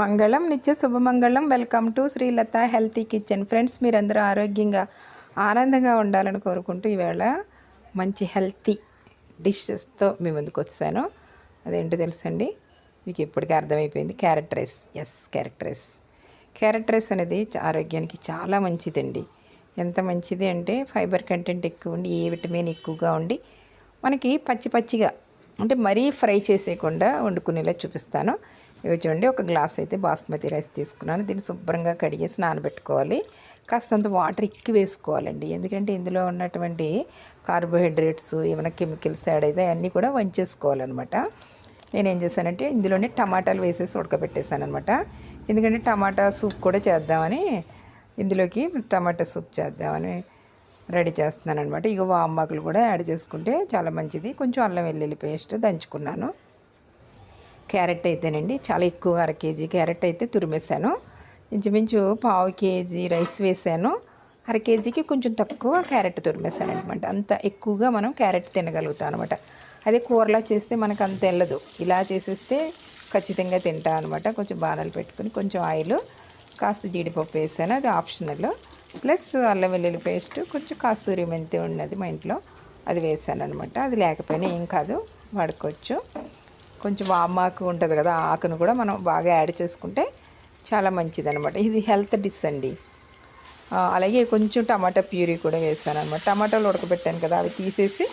మంగళం నిత్య శుభమంగళం welcome to Srilatha healthy kitchen friends మీరందరూ ఆరోగ్యంగా ఆనందంగా ఉండాలని కోరుకుంటూ ఈవేళ మంచి హెల్తీ డిషెస్తో మీ ముందుకు వచ్చాను. అదేంటో తెలుసండి? మీకు ఇప్పటికే అర్థమైపోయింది. Carrot rice yes carrot rice carrot rice అనేది ఆరోగ్యానికి చాలా మంచిదండి. ఎంత మంచిది అంటే ఫైబర్ కంటెంట్ ఎక్కువ ఉండి ఏ విటమిన్ ఎక్కువగా ఉండి మనకి పచ్చి పచ్చిగా అంటే మరీ ఫ్రై చేసేయకుండా వండుకునేలా చూపిస్తాను. ఇవి చూడండి ఒక గ్లాస్ అయితే బాస్మతి రైస్ తీసుకున్నాను. దీన్ని శుభ్రంగా కడిగేసి నానబెట్టుకోవాలి. కాస్తంత వాటర్ ఎక్కువ వేసుకోవాలండి. ఎందుకంటే ఇందులో ఉన్నటువంటి కార్బోహైడ్రేట్స్ ఏమైనా కెమికల్స్ యాడ్ అయితే అన్నీ కూడా వంచేసుకోవాలన్నమాట. నేను ఏం చేశానంటే ఇందులోనే టమాటాలు వేసేసి ఉడకబెట్టేశాను అనమాట ఎందుకంటే టమాటా సూప్ కూడా చేద్దామని ఇందులోకి టమాటా సూప్ చేద్దామని రెడీ చేస్తున్నాను అనమాట ఇక వామాకులు కూడా యాడ్ చేసుకుంటే చాలా మంచిది. కొంచెం అల్లం వెల్లుల్లి పేస్ట్ దంచుకున్నాను. క్యారెట్ అయితేనండి చాలా ఎక్కువ అర కేజీ క్యారెట్ అయితే తురిమేశాను. ఇంచుమించు పావు కేజీ రైస్ వేసాను అర కేజీకి కొంచెం తక్కువ క్యారెట్ తురిమేశాను అనమాట అంత ఎక్కువగా మనం క్యారెట్ తినగలుగుతాం అనమాట అదే కూరలా చేస్తే మనకు అంత వెళ్ళదు ఇలా చేసేస్తే ఖచ్చితంగా తింటా అనమాట కొంచెం బాణాలు పెట్టుకుని కొంచెం ఆయిల్ కాస్త జీడిపప్పు వేసాను అది ఆప్షనల్. ప్లస్ అల్లం వెల్లుల్లి పేస్ట్ కొంచెం కాస్తూరి మెంతి ఉన్నది మా ఇంట్లో అది వేసాను అనమాట అది లేకపోయినా ఏం కాదు వాడుకోవచ్చు. కొంచెం వామాకు ఉంటుంది కదా ఆకును కూడా మనం బాగా యాడ్ చేసుకుంటే చాలా మంచిది అనమాట ఇది హెల్త్ డిష్ అండి. అలాగే కొంచెం టమాటా ప్యూరీ కూడా వేసాను అనమాట టమాటాలు ఉడకబెట్టాను కదా అవి తీసేసి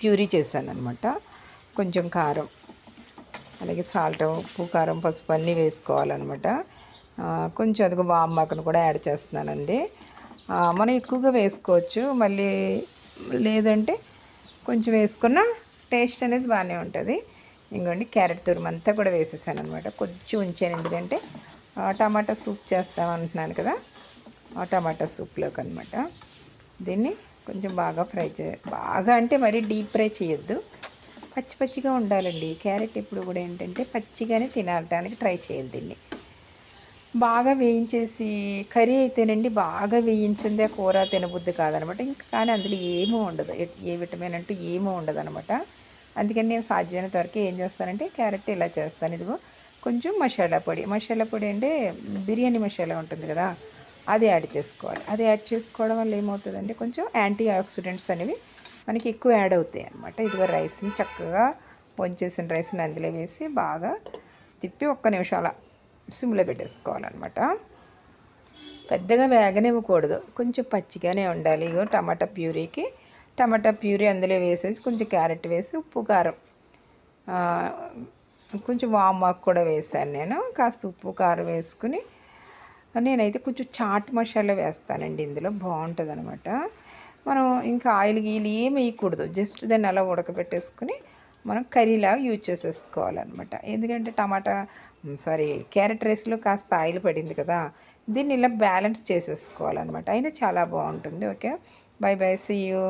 ప్యూరీ చేశాను అనమాట కొంచెం కారం అలాగే సాల్ట్ ఉప్పు కారం పసుపు అన్నీ వేసుకోవాలన్నమాట. కొంచెం అదిగో వామాకును కూడా యాడ్ చేస్తున్నానండి. మనం ఎక్కువగా వేసుకోవచ్చు మళ్ళీ లేదంటే కొంచెం వేసుకున్న టేస్ట్ అనేది బాగానే ఉంటుంది. ఇంకోండి క్యారెట్ తురుము అంతా కూడా వేసేసాను అనమాట కొంచెం ఉంచాను ఎందుకంటే ఆ, టమాటా సూప్ చేస్తామంటున్నాను కదా ఆ టమాటా సూప్లోకి అనమాట దీన్ని కొంచెం బాగా ఫ్రై చే బాగా అంటే మరీ డీప్ ఫ్రై చేయొద్దు. పచ్చి పచ్చిగా ఉండాలండి. క్యారెట్ ఎప్పుడు కూడా ఏంటంటే పచ్చిగానే తినడానికి ట్రై చేయండి దీన్ని. బాగా వేయించేసి కర్రీ అయితేనండి బాగా వేయించిందే కూర తినబుద్ధి కాదనమాట. ఇంకా కానీ అందులో ఏమీ ఉండదు. ఏ- ఏ విటమిన్ అంటూ ఏమీ ఉండదు అనమాట అందుకని నేను సాధ్యమైనంత వరకు ఏం చేస్తానంటే క్యారెట్ ఇలా చేస్తాను. ఇదిగో కొంచెం మసాలా పొడి. మసాలా పొడి అంటే బిర్యానీ మసాలా ఉంటుంది కదా అది యాడ్ చేసుకోవాలి. అది యాడ్ చేసుకోవడం వల్ల ఏమవుతుందంటే కొంచెం యాంటీ ఆక్సిడెంట్స్ అనేవి మనకి ఎక్కువ యాడ్ అవుతాయి అనమాట ఇదిగో రైస్ని చక్కగా వంచేసిన రైస్ని అందులో వేసి బాగా తిప్పి ఒక్క నిమిషాల సిమ్లో పెట్టేసుకోవాలన్నమాట. పెద్దగా వేగనివ్వకూడదు కొంచెం పచ్చిగానే ఉండాలి. ఇగో టమాటా ప్యూరీకి టమాటా ప్యూరీ అందులో వేసేసి కొంచెం క్యారెట్ వేసి ఉప్పు కారం. కొంచెం వామాకు కూడా వేసాను నేను. కాస్త ఉప్పు కారం వేసుకుని నేనైతే కొంచెం చాట్ మసాలా వేస్తానండి ఇందులో. బాగుంటుంది అనమాట మనం ఇంకా ఆయిల్ గీలు ఏమి వేయకూడదు. జస్ట్ దాన్ని అలా ఉడకబెట్టేసుకుని మనం కర్రీలాగా యూజ్ చేసేసుకోవాలన్నమాట. ఎందుకంటే టమాటా సారీ క్యారెట్ రైస్లో కాస్త ఆయిల్ పడింది కదా దీన్ని ఇలా బ్యాలెన్స్ చేసేసుకోవాలన్నమాట. అయినా చాలా బాగుంటుంది. Okay? Bye bye. See you